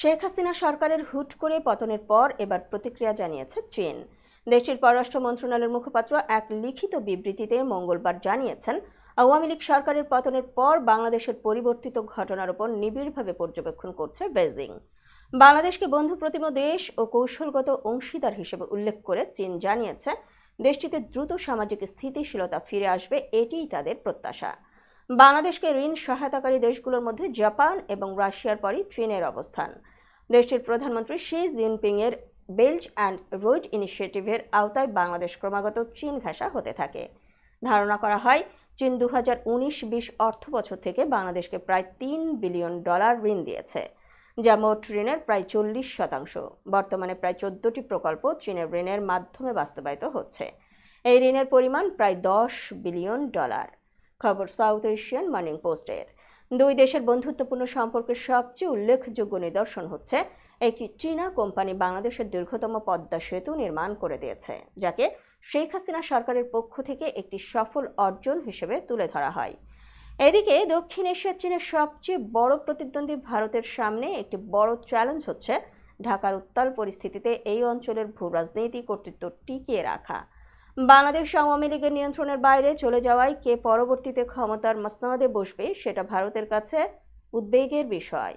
শেখ হাসিনা সরকারের হুট করে পতনের পর এবার প্রতিক্রিয়া জানিয়েছে চীন। দেশটির পররাষ্ট্র মন্ত্রণালয়ের মুখপাত্র এক লিখিত বিবৃতিতে মঙ্গলবার জানিয়েছেন, আওয়ামী লীগ সরকারের পতনের পর বাংলাদেশের পরিবর্তিত ঘটনার উপর নিবিড়ভাবে পর্যবেক্ষণ করছে বেজিং বাংলাদেশকে বন্ধু প্রতিম দেশ ও কৌশলগত অংশীদার হিসেবে উল্লেখ করে চীন জানিয়েছে, দেশটিতে দ্রুত সামাজিক স্থিতিশীলতা ফিরে আসবে, এটিই তাদের প্রত্যাশা। বাংলাদেশকে ঋণ সহায়তাকারী দেশগুলোর মধ্যে জাপান এবং রাশিয়ার পরই চীনের অবস্থান। দেশটির প্রধানমন্ত্রী শি জিনপিং এর বেল্ট অ্যান্ড রোড ইনিশিয়েটিভের আওতায় বাংলাদেশ ক্রমাগত চীন ঘেঁষা হতে থাকে। ধারণা করা হয়, চীন দু হাজার উনিশ বিশ অর্থ বছর থেকে বাংলাদেশকে প্রায় তিন বিলিয়ন ডলার ঋণ দিয়েছে, যা মোট ঋণের প্রায় চল্লিশ শতাংশ। বর্তমানে প্রায় চোদ্দটি প্রকল্প চীনের ঋণের মাধ্যমে বাস্তবায়িত হচ্ছে। এই ঋণের পরিমাণ প্রায় দশ বিলিয়ন ডলার। খবর সাউথ এশিয়ান মর্নিং পোস্টের। দুই দেশের বন্ধুত্বপূর্ণ সম্পর্কের সবচেয়ে উল্লেখযোগ্য নিদর্শন হচ্ছে, একটি চীনা কোম্পানি বাংলাদেশের দীর্ঘতম পদ্মা সেতু নির্মাণ করে দিয়েছে, যাকে শেখ হাসিনা সরকারের পক্ষ থেকে একটি সফল অর্জন হিসেবে তুলে ধরা হয়। এদিকে দক্ষিণ এশিয়ার চীনের সবচেয়ে বড় প্রতিদ্বন্দ্বী ভারতের সামনে একটি বড় চ্যালেঞ্জ হচ্ছে, ঢাকার উত্তাল পরিস্থিতিতে এই অঞ্চলের ভূ রাজনীতি কর্তৃত্ব টিকিয়ে রাখা। বাংলাদেশ আওয়ামী লীগের নিয়ন্ত্রণের বাইরে চলে যাওয়ায় কে পরবর্তীতে ক্ষমতার মসনদে বসবে, সেটা ভারতের কাছে উদ্বেগের বিষয়।